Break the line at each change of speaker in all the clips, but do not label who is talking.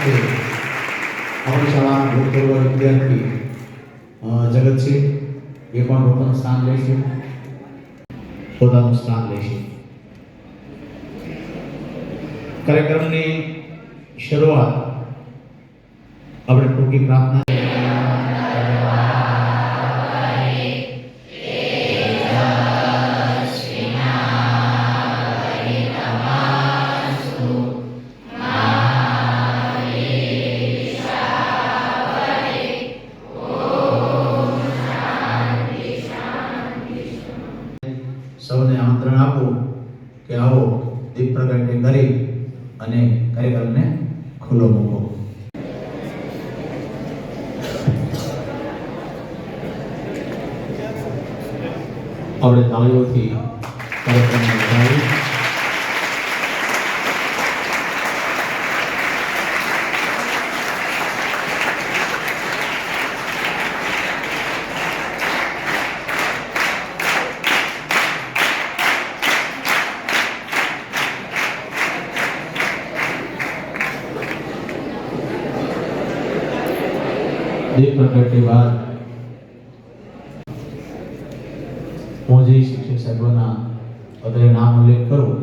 માટે આપણી શાળાના ભૂતપૂર્વ વિદ્યાર્થી અ, જગત છે એ પણ પોતાનું સ્થાન લેશે પોતાનું સ્થાન લેશે કાર્યક્રમની શરૂઆત આપણે ટૂંકી પ્રાર્થના આપણે તાળીઓથી વધાવી દીપ પ્રગટે બાદ હું જે શિક્ષક સાહેબોના અત્યારે નામ ઉલ્લેખ કરું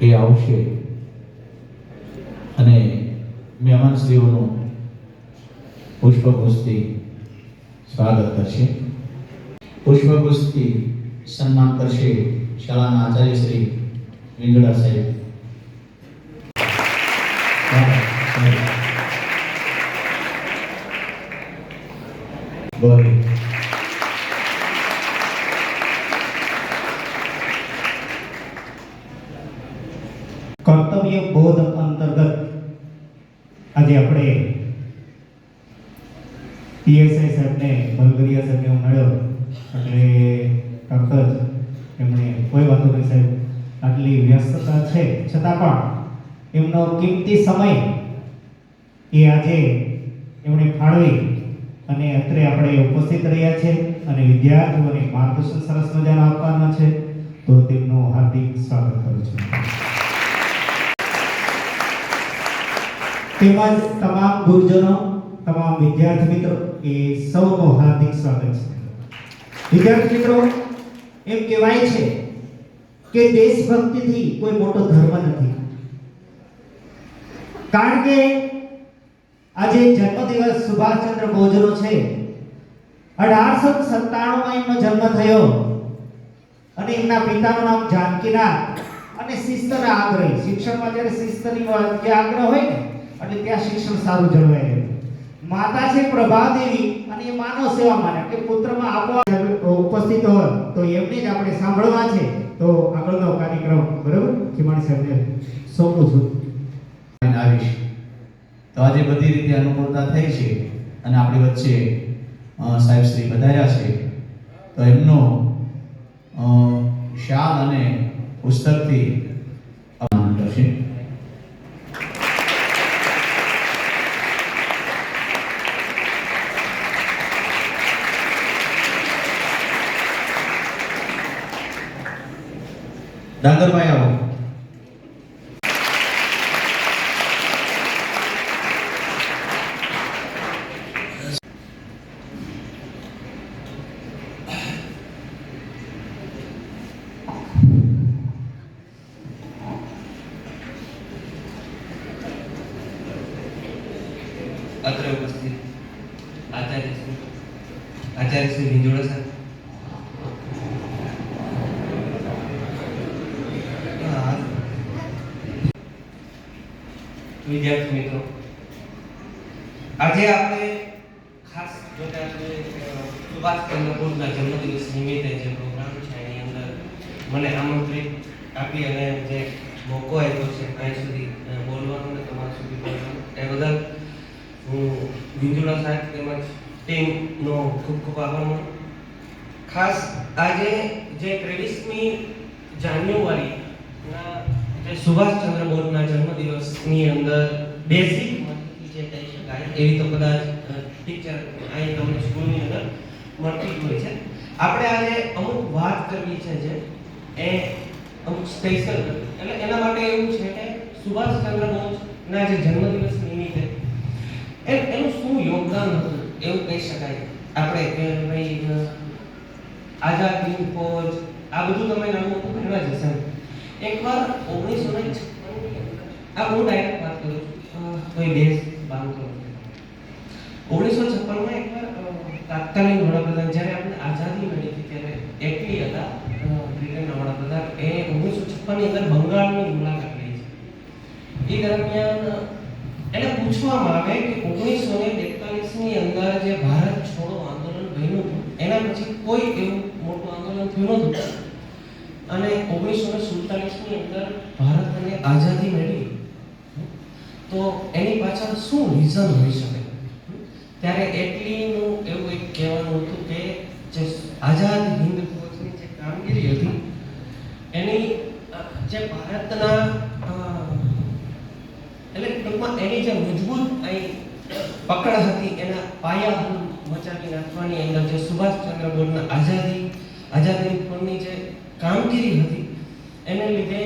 એ આવશે. અને મહેમાનશ્રીઓનું પુષ્પગુસ્તી સ્વાગત કરશે. પુષ્પગુસ્તી સન્માન કરશે શાળાના આચાર્ય શ્રી વિંગડા સાહેબ. બોરી
કર્તવ્ય બોધ અંતર્ગત આજે આપણે પીએસઆઈ સાહેબને સાહેબને હું મળ્યો એટલે તરત જ એમણે કોઈ વાંધો નહીં સાહેબ, આટલી વ્યસ્તતા છે. છતાં પણ એમનો કિંમતી સમય એ આજે એમણે ફાળવી અને અત્રે આપણે ઉપસ્થિત રહ્યા છે અને વિદ્યાર્થીઓને માર્ગદર્શન સરસ મજાના આપવાના છે. તો તેમનું હાર્દિક સ્વાગત કરું છું. તેમજ તમામ ગુરુજનો તમામ વિદ્યાર્થી મિત્રો, એ સૌનું હાર્દિક સ્વાગત છે. વિદ્યાર્થી મિત્રો, એમ કહેવાય છે કે દેશભક્તિથી કોઈ મોટો ધર્મ નથી. કારણ કે આજે જન્મદિવસ સુભાષચંદ્ર બોઝનો છે. અઢારસો સત્તાણુંમાં એમનો જન્મ થયો અને એમના પિતાનું નામ જાનકીનાથ અને શિસ્તના આગ્રહી. શિક્ષણમાં જ્યારે શિસ્તની આગ્રહ હોય ને એટલે ત્યાં શિક્ષણ સારું જળવાય માતા છે પ્રભાદેવી અને એ માનવ સેવા માટે, કે પુત્રમાં આપવા ઉપસ્થિત હોય, તો એમને જ આપણે સાંભળવા છે. તો આગળનો કાર્યક્રમ, બરાબર? ખીમાણી સાહેબને સોંપું છું.
આવીશ. તો આજે બધી રીતે અનુકૂળતા થઈ છે અને આપણી વચ્ચે સાહેબ શ્રી વધાર્યા છે. તો એમનો શાલ અને પુસ્તકથી અપમાન કરશે ડાંગરભાઈ આવો
અત્ર ઉપસ્થિત આચાર્ય શ્રી આચાર્ય શ્રી વિંજોડા સર હા. વિદ્યાર્થી મિત્રો. આજે આપણે ખાસ જો કે આપણે સુભાષ ચંદ્ર બોઝના જન્મદિવસ નિમિત્તે જે પ્રોગ્રામ છે, એની અંદર મને આમંત્રિત આપી અને જે મોકો આપ્યો છે, અહીં સુધી બોલવાનો અને તમારા સુધી બોલવાનો. એ બદલ હું વિંજોડા સાહેબ તેમજ ટીમનો ખૂબ ખૂબ આભાર માનું. ખાસ આજે જે ત્રેવીસમી જાન્યુઆરીના જે સુભાષચંદ્ર બોઝના જન્મદિવસની અંદર બેઝિક જે કહી શકાય એવી તો કદાચ ટીચર અહીં તમને સ્કૂલની અંદર મળતી હોય છે. આપણે આજે અમુક વાત કરવી છે જે એ અમુક સ્પેશિયલ એટલે એના માટે એવું છે કે સુભાષચંદ્ર બોઝના જે જન્મદિવસ નિમિત્તે એનું શું યોગદાન હતું એવું કહી શકાય. આપણે કે ભાઈ આઝાદ હિન્દ ફોજ, આ બધું તમે નામ ભણવા જશે એકવાર ઓગણીસો ને આ હું ડાયરેક્ટ વાત કરું છું. કોઈ દેશ બાંધતો નથી ઓગણીસો છપ્પનમાં એકવાર તાત્કાલિક વડાપ્રધાન, જ્યારે આપણે આઝાદી મળી હતી, ત્યારે એકલી હતા બ્રિટનના વડાપ્રધાન. એ ઓગણીસો છપ્પનની અંદર બંગાળની મુલાકાત લઈ છે. એ દરમિયાન એને પૂછવામાં આવે કે ઓગણીસો ને બેતાલીસની અંદર જે ભારત છોડો આંદોલન બન્યું એના પછી કોઈ એવું મોટું આંદોલન થયું નહોતું. અને ઓગણીસો ને અંદર ભારતને આઝાદી મળી. તો એની પાછળ શું રીઝન હોઈ શકે? ત્યારે એટલીનું એવું એક કહેવાનું હતું કે જે આઝાદ હિન્દ ફોજની જે કામગીરી હતી, એની જે ભારતના એટલે ટૂંકમાં એની જે મજબૂત અહીં પકડ હતી, એના પાયા મચાવી નાખવાની અંદર જે સુભાષચંદ્ર બોઝના આઝાદી આઝાદી ફોડની જે કામગીરી હતી. એને લીધે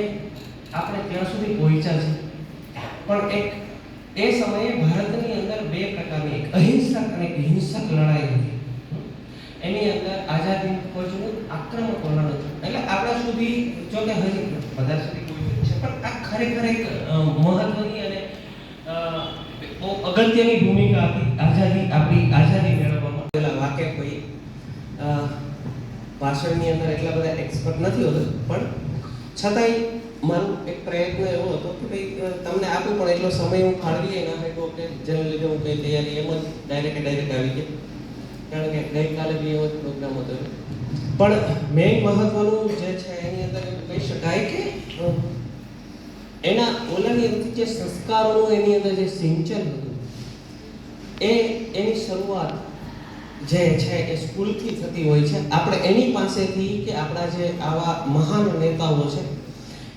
આપણે ત્યાં સુધી પહોંચ્યા છે પણ એક એ સમયે ભારતની અંદર બે પ્રકારની એક અહિંસક અને એક હિંસક લડાઈ હતી. એની અંદર આઝાદી ફોજનું આક્રમક વલણ હતું. એટલે આપણા સુધી જો કે હજી બધા સુધી કોઈ છે પણ આ ખરેખર એક મહત્વની અને બહુ અગત્યની ભૂમિકા હતી. આઝાદી આપણી આઝાદી મેળવવામાં. પેલા વાકેફ અ, ભાષણની અંદર એટલા બધા એક્સપર્ટ નથી હોતો, પણ છતાંય મારો એક પ્રયત્ન એવો હતો કે ભાઈ તમને આપું પણ એટલો સમય હું ફાળવી ના શક્યો કે જેને લીધે હું કંઈ તૈયારી એમ જ ડાયરેક્ટ ડાયરેક્ટ આવી ગઈ કારણ કે ગઈકાલે બી એવો જ પ્રોગ્રામ હતો. પણ મેઇન મહત્વનું જે છે એની અંદર કહી શકાય કે એના ઓલાની અંદર જે સંસ્કારોનું એની અંદર જે સિંચન હતું, એ એની શરૂઆત જે છે એ સ્કૂલથી થતી હોય છે. આપણે એની પાસેથી કે આપણા જે આવા મહાન નેતાઓ છે,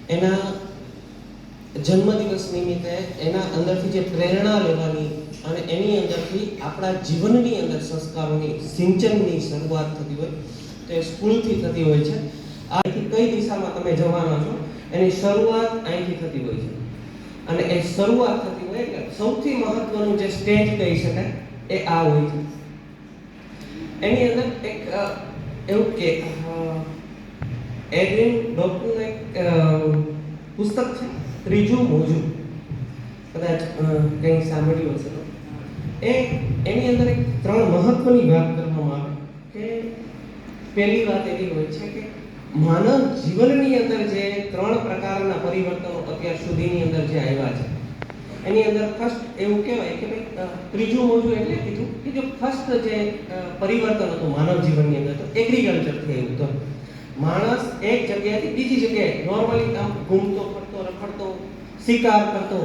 એના જન્મદિવસ નિમિત્તે એના અંદરથી જે પ્રેરણા લેવાની અને એની અંદરથી આપણા જીવનની અંદર સંસ્કારોની, સિંચનની શરૂઆત થતી હોય, તો એ સ્કૂલથી થતી હોય છે. આથી કઈ દિશામાં તમે જવાના છો, એની શરૂઆત અહીંથી થતી હોય છે. અને એ શરૂઆત થતી હોય એટલે સૌથી મહત્વનું જે સ્ટેજ કહી શકાય, એ આ હોય છે. એની અંદર એક એવું કે એડ્રિન એડવિન એક પુસ્તક છે, ત્રીજું મોજું. કદાચ કંઈક કંઈ સાંભળ્યું હશે તો. એ, એની અંદર એક ત્રણ મહત્વની વાત કરવામાં આવે કે પહેલી વાત એવી હોય છે કે માનવ જીવનની અંદર જે ત્રણ પ્રકારના પરિવર્તનો અત્યાર સુધીની અંદર જે આવ્યા છે એની અંદર ફર્સ્ટ એવું કહેવાય કે ભાઈ ત્રીજું મોજું એટલે કીધું કે જો ફર્સ્ટ જે પરિવર્તન હતું માનવ જીવનની અંદર, તો એગ્રીકલ્ચર આવ્યું તો માણસ એક જગ્યાએથી બીજી જગ્યાએ નોર્મલી આમ ઘૂમતો, ફરતો, રખડતો, શિકાર કરતો.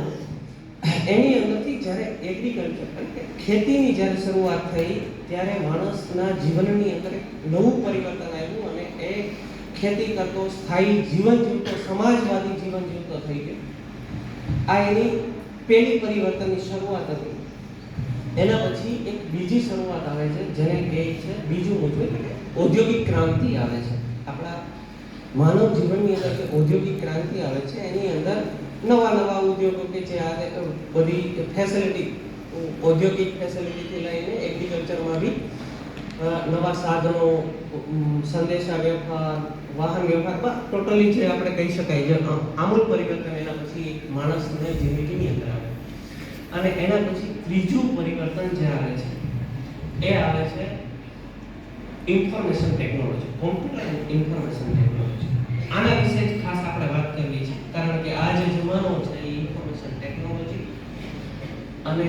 એની અંદરથી જ્યારે એગ્રીકલ્ચર એટલે કે ખેતીની જ્યારે શરૂઆત થઈ, ત્યારે માણસના જીવનની અંદર એક નવું પરિવર્તન આવ્યું અને એ ખેતી કરતો, સ્થાયી જીવન જીવતો, સમાજવાદી જીવન જીવતો થઈ ગયો. આ એની પહેલી પરિવર્તનની શરૂઆત હતી. એના પછી એક બીજી શરૂઆત આવે છે, જેને કહે છે બીજું મોટું ઔદ્યોગિક ક્રાંતિ આવે છે. આપણા માનવ જીવનની અંદર જે ઔદ્યોગિક ક્રાંતિ આવે છે, એની અંદર નવા નવા ઉદ્યોગો કે જે આ બધી ફેસિલિટી ઔદ્યોગિક ફેસિલિટીથી લઈને એગ્રીકલ્ચરમાં બી નવા સાધનો સંદેશા વ્યવહાર, વાહન વ્યવહાર ટોટલી જે આપણે કહી શકાય, જે આમ- આમૂલ પરિવર્તન એના પછી માણસને જિંદગીની અંદર આવે. અને એના પછી ત્રીજું પરિવર્તન જે આવે છે, એ આવે છે information technology computer information technology આના વિશે જ ખાસ આપણે વાત કરવી છે કારણ કે આ જે જમાનો છે એ ઇન્ફોર્મેશન ટેકનોલોજી અને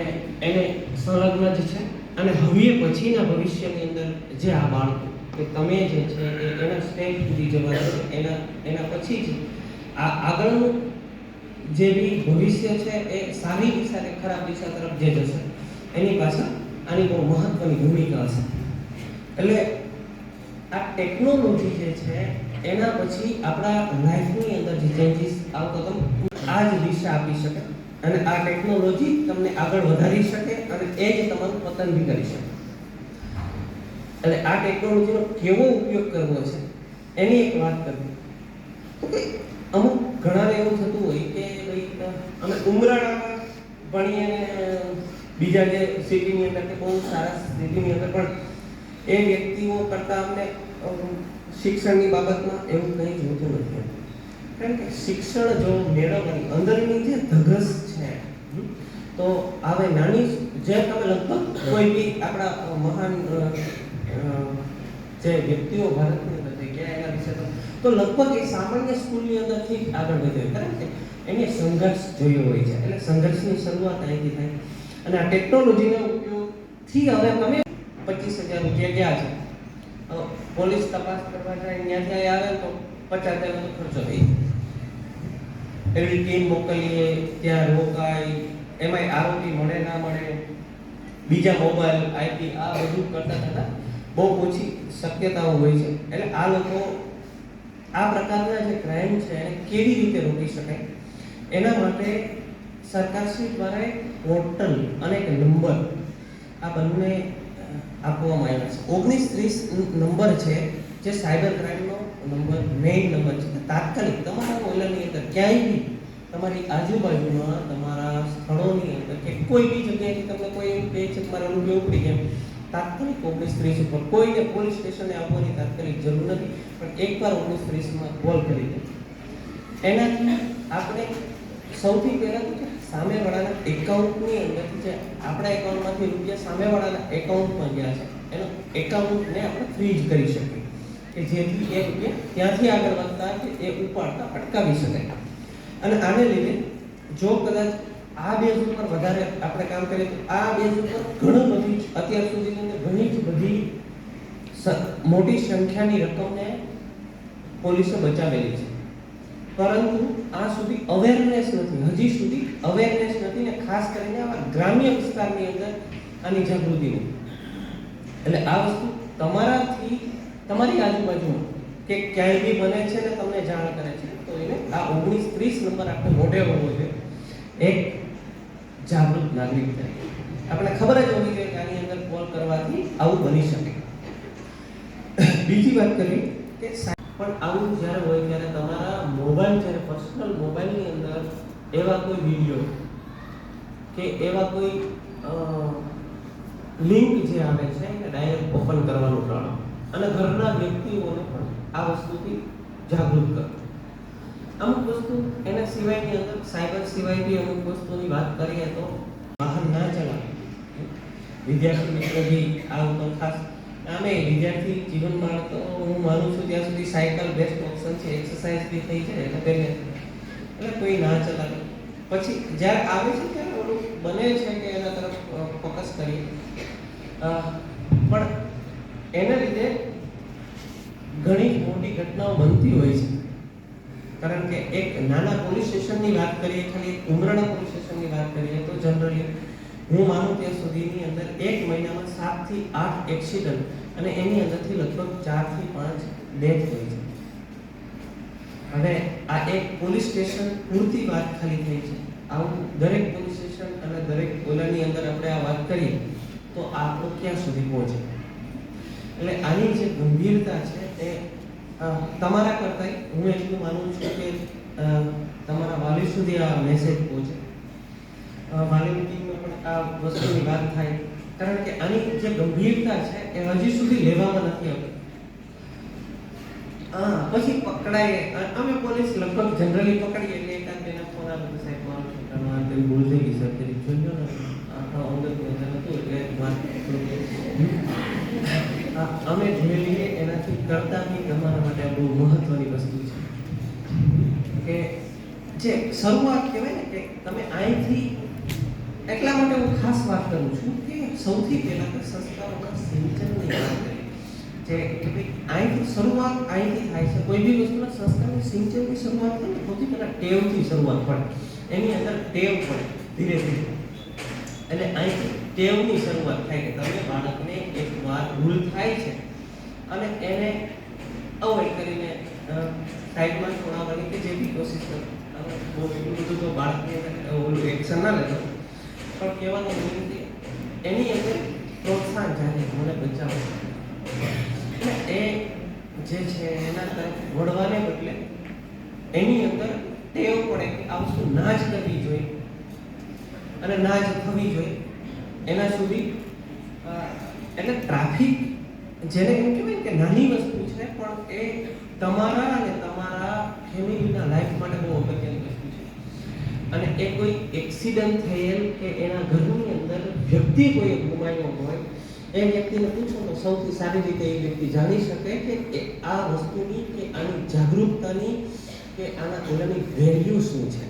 એને સંલગ્ન જ છે. અને હવે પછીના ભવિષ્યની અંદર જે આ બાળકો, કે તમે જે છે એના સ્ટેજ સુધી જવાના એના એના પછી જ આ આગળનું જે બી ભવિષ્ય છે એ સારી દિશા કે ખરાબ દિશા તરફ જે જશે, એની પાછળ આની બહુ મહત્વની ભૂમિકા હશે. એટલે આ ટેકનોલોજી જે છે, એના પછી આપણા લાઈફની અંદર જે ચેન્જીસ આવતો તો આ જ દિશા આપી શકે અને આ ટેકનોલોજી તમને આગળ વધારી શકે અને એ જ તમારું પતન બી કરી શકે. એટલે આ ટેકનોલોજીનો કેવો ઉપયોગ કરવો છે, એની એક વાત કરવી. તો કે અમુક ઘણાને એવું થતું હોય કે અમે ઉમરાણામાં પણ એને બીજા જે સિટીની અંદર કે બહુ સારા સિટીની અંદર પણ એ વ્યક્તિઓ કરતાં અમને શિક્ષણની બાબતમાં એવું કંઈ જોતું નથી. કારણ કે શિક્ષણ જો મેળવવાની, અંદરની જે ધગસ છે તો હવે નાની, જે તમે લગભગ કોઈ બી આપણા મહાન જે વ્યક્તિઓ ભારતની અંદર થઈ ગયા એના વિશે તો લગભગ એ સામાન્ય સ્કૂલની અંદરથી આગળ વધે. કારણ કે એને સંઘર્ષ જોયો હોય છે. એટલે સંઘર્ષની શરૂઆત અહીંથી થાય. અને આ ટેકનોલોજીના ઉપયોગથી હવે તમે પચીસ હજાર રૂપિયા ગયા છે. પોલીસ તપાસ કરવા જાય ત્યાંથી આવે તો પચાસ હજાર ખર્ચો થઈ એવી ટીમ મોકલીએ, ત્યાં રોકાય, એમાંય આરોપી મળે, ના મળે, બીજા મોબાઈલ આઈપી આ બધું કરતા કરતા બહુ ઓછી શક્યતાઓ હોય છે. એટલે આ લોકો આ પ્રકારના જે ક્રાઇમ છે એને કેવી રીતે રોકી શકાય? એના માટે સરકારશ્રી દ્વારા એક પોર્ટલ અને એક નંબર આ બંને આપવામાં આવ્યા છે. ઓગણીસ ત્રીસ નંબર છે, જે સાયબર ક્રાઇમનો નંબર મેઇન નંબર છે. તાત્કાલિક તમારા મોબાઈલની અંદર ક્યાંય બી તમારી આજુબાજુમાં તમારા સ્થળોની અંદર કે કોઈ બી જગ્યાએથી તમને કોઈ એવું કહે છે કે મારે રૂપિયા ઉપડી ગયા તાત્કાલિક ઓગણીસ ત્રીસ ઉપર કોઈને પોલીસ સ્ટેશને આવવાની તાત્કાલિક જરૂર નથી. પણ એકવાર ઓગણીસ ત્રીસમાં કોલ કરી દે. એનાથી આપણે સૌથી પહેલાં તો સામેવાળાના એકાઉન્ટની અંદરથી જે આપણા એકાઉન્ટમાંથી રૂપિયા સામેવાળાના એકાઉન્ટમાં ગયા છે. એનો એકાઉન્ટને આપણે ફ્રીજ કરી શકીએ. કે જેથી એ રૂપિયા ત્યાંથી આગળ વધતા કે એ ઉપાડતા અટકાવી શકાય અને આને લીધે જો કદાચ આ બેઝ ઉપર વધારે આપણે કામ કરીએ તો આ બેઝ ઉપર ઘણું બધી અત્યાર અંદર ઘણી જ બધી મોટી સંખ્યાની રકમને પોલીસે બચાવેલી છે. પરંતુ આ સુધી અવેરનેસ નથી. હજી સુધી અવેરનેસ નથી ને ખાસ કરીને આવા ગ્રામ્ય વિસ્તારની અંદર આની જાગૃતિ નથી. એટલે આ વસ્તુ તમારાથી, તમારી આજુબાજુ કે ક્યાંય બી બને છે ને તમને જાણ કરે છે, તો એને આ ઓગણીસ ત્રીસ નંબર આપણે મોઢે હોવો છે. એક જાગૃત નાગરિક તરીકે. આપણે ખબર જ હોવી જોઈએ કે આની અંદર કોલ કરવાથી આવું બની શકે. બીજી વાત કરીએ કે પણ આવું જ્યારે હોય ત્યારે તમારા મોબાઈલ જ્યારે પર્સનલ મોબાઈલની અંદર એવા કોઈ વીડિયો કે એવા કોઈ લિંક જે આવે છે એને ડાયરેક્ટ ઓપન કરવાનું ટાળો. અને ઘરના વ્યક્તિઓને પણ આ વસ્તુથી જાગૃત કરો. અમુક વસ્તુ એના સિવાયની અંદર સાયબર સિવાય બી અમુક વસ્તુની વાત કરીએ તો વાહન ના ચલાવે. વિદ્યાર્થી મિત્રો બી આ ઉપર ખાસ આમે વિદ્યાર્થી જીવનમાં તો હું માનું છું ત્યાં સુધી સાયકલ બેસ્ટ ઓપ્શન છે એક્સરસાઇઝ બી થઈ જાય એટલે પહેલે. એટલે કોઈ ના ચલાવે. પછી જ્યારે આવે છે ત્યારે ઓલું બને છે કે એના તરફ ફોકસ કરીએ. પણ એના લીધે ઘણી મોટી ઘટનાઓ બનતી હોય છે. કારણ કે એક નાના પોલીસ સ્ટેશનની વાત કરીએ, ખાલી ઉમરાણા પોલીસ સ્ટેશનની વાત કરીએ તો જનરલી હું માનું ત્યાં સુધીની અંદર એક મહિનામાં સાતથી આઠ એક્સિડન્ટ અને એની અંદરથી લગભગ ચારથી પાંચ ડેથ હોય છે. હવે આ એક પોલીસ સ્ટેશન પૂરતી વાત ખાલી થઈ છે. આવું દરેક પોલીસ સ્ટેશન અને દરેક ઓલાની અંદર આપણે આ વાત કરીએ તો આપણો ક્યાં સુધી પહોંચે? એટલે આની જે ગંભીરતા છે એ તમારા કરતાંય હું એટલું માનું છું કે તમારા વાલી સુધી આ મેસેજ પહોંચે. વાલી આ વસ્તુની વાત થાય. કારણ કે આની જે ગંભીરતા છે એ હજી સુધી લેવામાં નથી આવતી. હા પછી પકડાય અમે પોલીસ લગભગ જનરલી પકડીએ. એટલે એકાદ બેના ફોન આવે સાહેબ મારો છોકરાનો આ ભૂલ થઈ ગઈ સર તેરી જોઈ ને? આખા અંગત હતું એટલે વાત અમે જોઈ એનાથી કરતા બી તમારા માટે બહુ મહત્વની વસ્તુ છે. કે જે શરૂઆત કહેવાય ને કે તમે અહીંથી એટલા માટે હું ખાસ વાત કરું છું કે સૌથી પહેલાં તો સંસ્થાઓના સિંચનની વાત કરીએ. જે કે ભાઈ અહીંથી શરૂઆત અહીંથી થાય છે. કોઈ બી વસ્તુના સંસ્કારની સિંચનની શરૂઆત થાય ને સૌથી પહેલાં ટેવથી શરૂઆત પડે. એની અંદર ટેવ પડે ધીરે ધીરે. એટલે અહીંથી ટેવની શરૂઆત થાય કે તમે બાળકને એક વાર ભૂલ થાય છે અને એને અવોઈડ કરીને સાઈડમાં છોડાવવાની કે જે બી કોશિશ કરો બહુ એટલું બધું તો બાળકની ઓલું એક્શન ના લેતો. પણ કહેવાનો વિનંતી, એની અંદર પ્રોત્સાહન જાણે મને બચાવો. એ જે છે એના તરફ વળવાને બદલે એની અંદર ટેવ પડે કે આ વસ્તુ ના જ કરવી જોઈએ. અને ના જ થવી જોઈએ. એના સુધી એટલે ટ્રાફિક જેને એમ કહેવાય કે નાની વસ્તુ છે, પણ એ તમારા અને તમારા ફેમિલીના લાઈફ માટે બહુ અગત્યની અને એ કોઈ એક્સિડન્ટ થયેલ કે એના ઘરની અંદર વ્યક્તિ કોઈ ગુમાયો હોય, એ વ્યક્તિને પૂછો તો સૌથી સારી રીતે એ વ્યક્તિ જાણી શકે કે આ વસ્તુની કે આની જાગૃતતાની કે આના ઓલાની વેલ્યુ શું છે.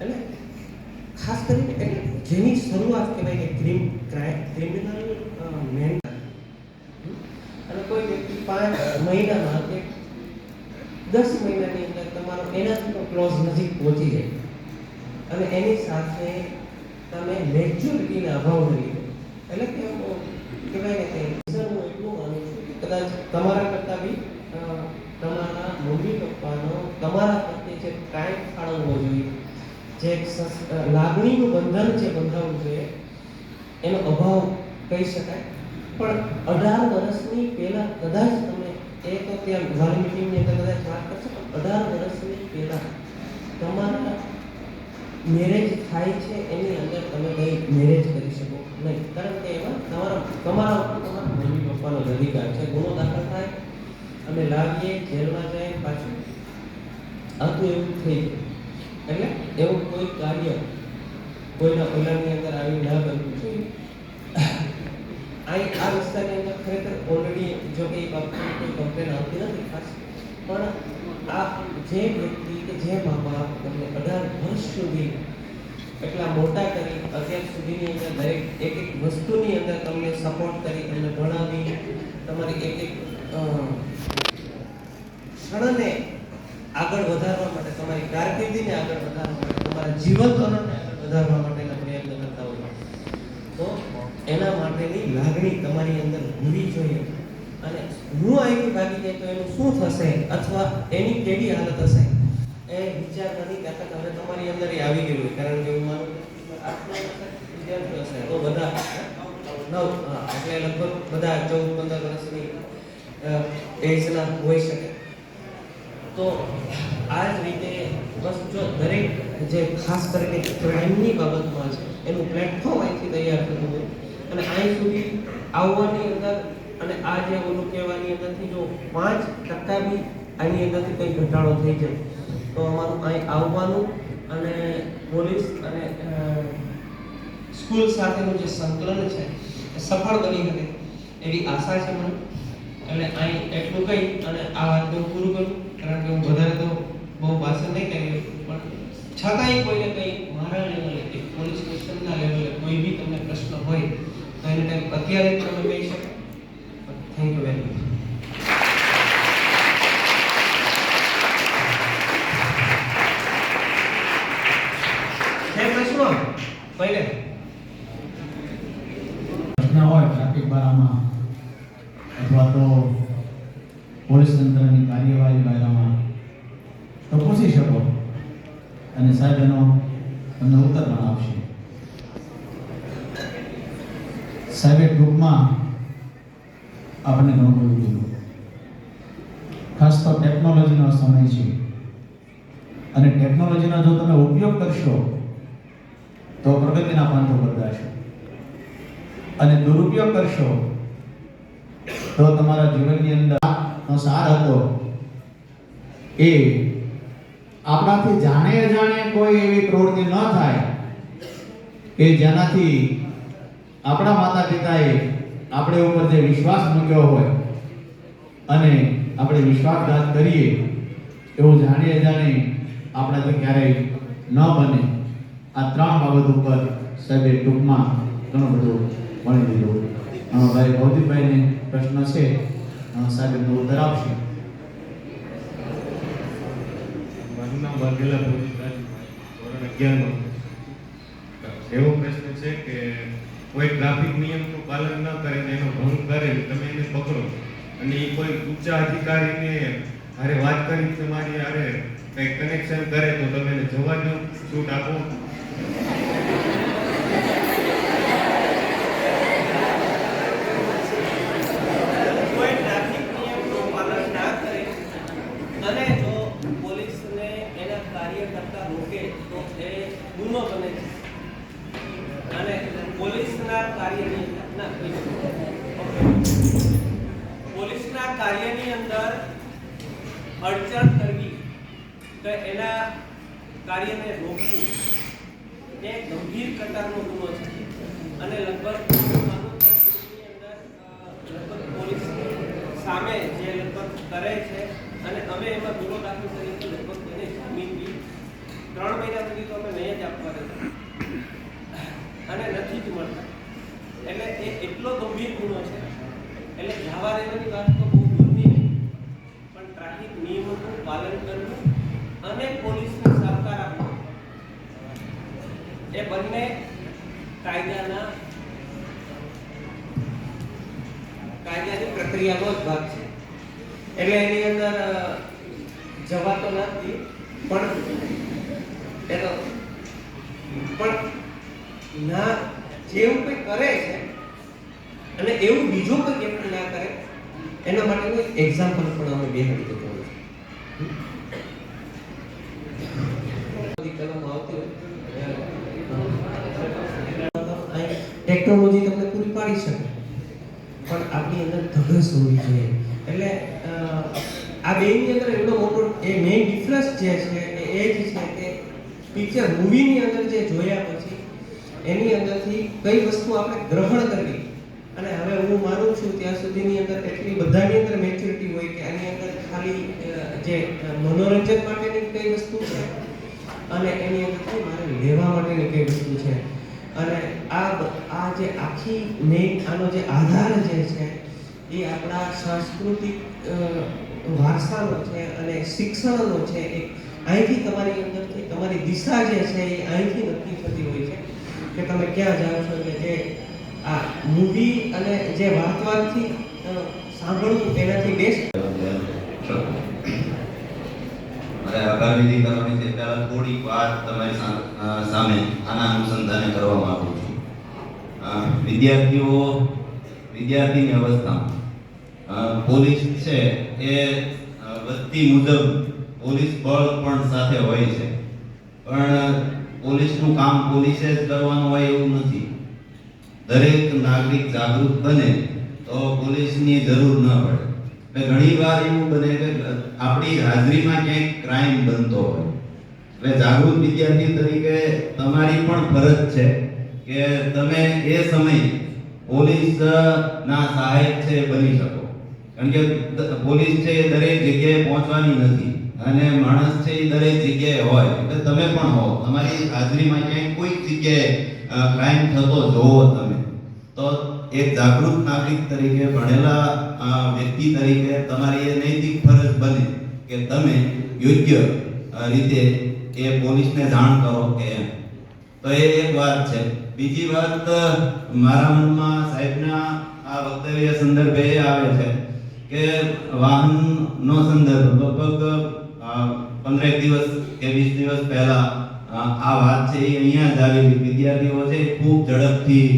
અને ખાસ કરીને એટલે જેની શરૂઆત કહેવાય કે ક્રિમ ક્રિમિનલ મેન અને કોઈ વ્યક્તિ પાંચ મહિનામાં કે દસ મહિનાની અંદર તમારો એનાથી પણ ક્લોઝ નજીક પહોંચી જાય. અને એની સાથે તમે મેચ્યોરિટીના અભાવ રહી એટલે કે કહેવાય ને કે હું એટલું માનું છું કે કદાચ તમારા કરતાં બી તમારા મમ્મી પપ્પાનો, તમારા પ્રત્યે જે કાંઈ ફાળવવો જોઈએ, જે લાગણીનું બંધન જે બંધાવવું જોઈએ, એનો અભાવ કહી શકાય. પણ અઢાર વર્ષની પહેલા કદાચ તમે એ તો ત્યાં ઘર મિટિંગની અંદર કદાચ વાત કરશો, પણ અઢાર વર્ષની પહેલા મેરેજ થાય છે એની અંદર તમે કંઈ મેરેજ કરી શકો. નહીં, કારણ કે એમાં તમારા તમારા મમ્મી પપ્પાનો જ અધિકાર છે. ગુનો દાખલ થાય અને લાવીએ, જેલમાં જાય, પાછું આખું એવું થઈ જાય એટલે એવું કોઈ કાર્ય કોઈના પહેલાંની અંદર આવી ના બનવું જોઈએ. અહીં આ વિસ્તારની અંદર ખરેખર ઓલરેડી જો કે કોઈ કમ્પ્લેન આવતી નથી, ખાસ પણ આ જે વ્યક્તિ કે જે મા તમને અઢાર વર્ષ સુધી એટલા મોટા કરી, અત્યાર સુધીની અંદર દરેક એક એક વસ્તુની અંદર તમને સપોર્ટ કરી તમને ભણાવી, તમારી એક એક ક્ષણને આગળ વધારવા માટે, તમારી કારકિર્દીને આગળ વધારવા માટે, તમારા જીવન ધોરણને આગળ વધારવા માટેના પ્રયત્ન કરતા હોય. તો એના માટેની લાગણી તમારી અંદર હોવી જોઈએ. અને હું અહીંથી ભાગી જાય તો એનું શું થશે અથવા એની કેવી હાલત હશે એ વિચારવાની તાકાત હવે તમારી અંદર આવી ગયું કારણ કે હું માનું વિદ્યાર્થીઓ હશે તો બધા નવ એટલે લગભગ બધા ચૌદ, પંદર વર્ષની એજના હોઈ શકે. તો આ જ રીતે બસ જો દરેક જે ખાસ કરીને ક્રાઇમની બાબતમાં છે, એનું પ્લેટફોર્મ અહીંથી તૈયાર થતું હોય. અને અહીં સુધી આવવાની અંદર અને આ જે ઓલું કહેવાની અંદરથી જો પાંચ ટકા બી આની અંદરથી કંઈ ઘટાડો થઈ જાય. તો અમારું અહીં આવવાનું અને પોલીસ અને સ્કૂલ સાથેનું જે સંકલન છે, એ સફળ બની શકે એવી આશા છે મને. એટલે અહીં એટલું કહી અને આ વાતને હું પૂરું કરું, કારણ કે હું વધારે તો બહુ ભાષણ નહીં કરી પણ છતાંય કોઈને કંઈ મારા લેવલે કે પોલીસ સ્ટેશનના લેવલે કોઈ બી તમને પ્રશ્ન હોય, તો એને કંઈક અત્યારે જ તમે કહી શકો. થેન્ક યુ વેરી મચ
અથવા તો પોલીસ તંત્રની કાર્યવાહી બારામાં, તો પૂછી શકો. અને સાહેબ એનો તમને પણ આપશે. સાહેબે ટૂંકમાં આપણને ઘણું જોઈએ. ખાસ તો ટેકનોલોજીનો સમય છે. અને ટેકનોલોજીનો જો તમે ઉપયોગ કરશો, તો પ્રગતિના પાંથો બદલાશે અને દુરુપયોગ કરશો, તો તમારા જીવનની અંદર નો સાર હતો એ આપણાથી જાણે અજાણે કોઈ એવી પ્રવૃત્તિ ન થાય કે જેનાથી આપણા માતા પિતાએ આપણે ઉપર જે વિશ્વાસ મૂક્યો હોય અને આપણે વિશ્વાસઘાત કરીએ, એવું જાણીએ અજાણે આપણાથી ક્યારેય ન બને. આ ત્રણ બાબત ઉપર સાહેબે ટૂંકમાં ઘણું બધું ભણી દીધું ભાઈ ભૌતિકભાઈને પ્રશ્ન છે સાહેબ એમનો ઉત્તર આપશે.
મારું નામ ભોજી ધોરણ એવો પ્રશ્ન છે કે કોઈ ટ્રાફિક નિયમનું પાલન ન કરે ને એનો ભંગ કરે તમે એને પકડો. અને એ કોઈ ઊંચા અધિકારીને હારે વાત કરી તમારી હારે કંઈ કનેક્શન કરે તો તમે એને જવા દો, છૂટ આપો
કોઈ ટ્રાફિક નિયમનું પાલન ના કરે અને જો પોલીસને એના કાર્ય કરતા રોકે તો એ ગુનો ગુનો બને છે અને પોલીસના કાર્યની ના પોલીસના કાર્યની અંદર અડચણ કરવી તો એના કાર્યને રોકવું એ ગંભીર પ્રકારનો ગુનો છે. અને લગભગ લગભગ પોલીસ સામે જે લગભગ કરે છે અને અમે એમાં ગુનો દાખલ કરીએ તો લગભગ એને જામીન બી ત્રણ મહિના સુધી તો અમે નહીં જ આપવા દેતા અને નથી જ મળતા એટલે એ એટલો ગંભીર ગુનો છે. એટલે જાવા રહેવાની વાત તો બહુ દૂરની નહીં પણ ટ્રાફિક નિયમોનું પાલન કરવું અને પોલીસને સહકાર આપવો એ બંને કાયદાના કાયદાની પ્રક્રિયાનો જ ભાગ છે. એટલે એની અંદર જવા જવાતો નથી, પણ એનો પણ ના, જેવું કંઈ કરે છે અને એવું બીજું કોઈ વ્યક્તિ ના કરે, એના માટેનું એક્ઝામ્પલ પણ અમે બે રીતે હોય ટેકનોલોજી તમને પૂરી પાડી શકે, પણ આપણી અંદર ધગસ હોવી જોઈએ. એટલે આ બેની અંદર એટલો મોટો એ મેઇન ડિફરન્સ જે છે એ એ જ છે કે પિક્ચર મૂવીની અંદર જે જોયા પછી એની અંદરથી કઈ વસ્તુ આપણે ગ્રહણ કરવી? અને હવે હું માનું છું ત્યાં સુધીની અંદર એટલી બધાની અંદર મેચ્યોરિટી હોય કે આની અંદર ખાલી જે મનોરંજન માટેની કઈ વસ્તુ છે અને એની અંદરથી મારે લેવા માટેની કઈ વસ્તુ છે. અને આ આ જે આખી મેઇન આનો જે આધાર જે છે એ આપણા સાંસ્કૃતિક વારસાનો છે અને શિક્ષણનો છે એ અહીંથી તમારી અંદરથી, તમારી દિશા જે છે એ અહીંથી નક્કી થતી હોય છે કે તમે ક્યાં જાઓ છો કે જે આ મૂવી અને જે વાત વાતથી સાંભળવું એનાથી બેસ્ટ
આભાર વિધિ કરવાની છે. પહેલા થોડીક વાત તમારી સામે આના અનુસંધાને કરવા માંગુ છું. વિદ્યાર્થીઓ વિદ્યાર્થીની અવસ્થા પોલીસ છે એ વધતી મુજબ પોલીસ બળ પણ સાથે હોય છે. પણ પોલીસનું કામ પોલીસે જ કરવાનું હોય એવું નથી. દરેક નાગરિક જાગૃત બને તો પોલીસની જરૂર ન પડે. એટલે ઘણી વાર એવું બને કે આપણી હાજરીમાં ક્યાંક ક્રાઇમ બનતો હોય. એટલે જાગૃત વિદ્યાર્થી તરીકે તમારી પણ ફરજ છે કે તમે એ સમયે પોલીસ ના સહાયક છે બની શકો. કારણ કે પોલીસ છે એ દરેક જગ્યાએ પહોંચવાની નથી અને માણસ છે એ દરેક જગ્યાએ હોય. એટલે તમે પણ હો. તમારી હાજરીમાં ક્યાંક કોઈક જગ્યાએ ક્રાઇમ થતો જોવો તમે. તો એક જાગૃત નાગરિક તરીકે ભણેલા વ્યક્તિ તરીકે તમારી એ નૈતિક ફરજ બને કે તમે યોગ્ય રીતે એ પોલીસને જાણ કરો કે તો એ એક વાત છે. બીજી વાત મારા મનમાં સાહેબના આ વક્તવ્ય સંદર્ભે એ આવે છે કે વાહનનો સંદર્ભ લગભગ પંદરેક દિવસ કે વીસ દિવસ પહેલા આ વાત છે એ અહીંયા જ આવેલી. વિદ્યાર્થીઓ છે, ખૂબ ઝડપથી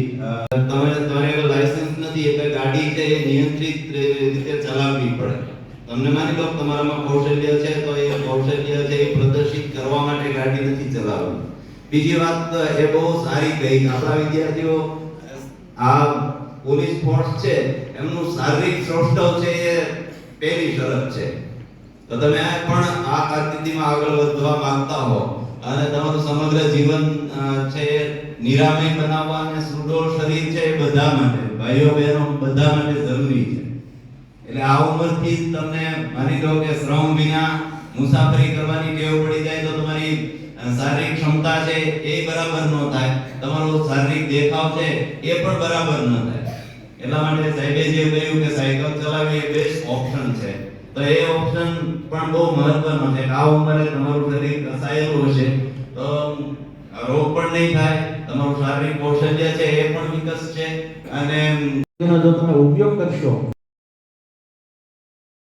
તમે તમારે લાયસન્સ નથી, એટલે ગાડી છે એ નિયંત્રિત રીતે ચલાવવી પડે. તમને માની લો તમારામાં કૌશલ્ય છે, તો એ કૌશલ્ય છે એ પ્રદર્શિત કરવા માટે ગાડી નથી ચલાવવી. બીજી વાત એ બહુ સારી કહી આપણા વિદ્યાર્થીઓ આ પોલીસ ફોર્સ છે, એમનું શારીરિક સૌષ્ઠવ છે એ પહેલી શરત છે. તો તમે પણ આ કારકિર્દીમાં આગળ વધવા માંગતા હો. અને તમારું સમગ્ર જીવન છે નિરામય બનાવવા અને સુડોળ શરીર છે એ બધા માટે, ભાઈઓ, બહેનો, બધા માટે જરૂરી છે. એટલે આ ઉંમરથી જ તમને માની લો કે શ્રમ વિના મુસાફરી કરવાની ટેવ પડી જાય તો તમારી શારીરિક ક્ષમતા છે એ બરાબર ન થાય, તમારો શારીરિક દેખાવ છે એ પણ બરાબર ન થાય. એટલા માટે સાહેબે જે કહ્યું કે સાયકલ ચલાવવી એ બેસ્ટ ઓપ્શન છે. તો એ ઓપ્શન પણ બહુ મહત્વનો છે આ ઉંમરે તમારું શરીર કસાયેલું હશે. તો રોગ પણ નહીં થાય, તમારું શારીરિક કૌશલ્ય છે એ પણ વિકસશે અને
જો તમે ઉપયોગ કરશો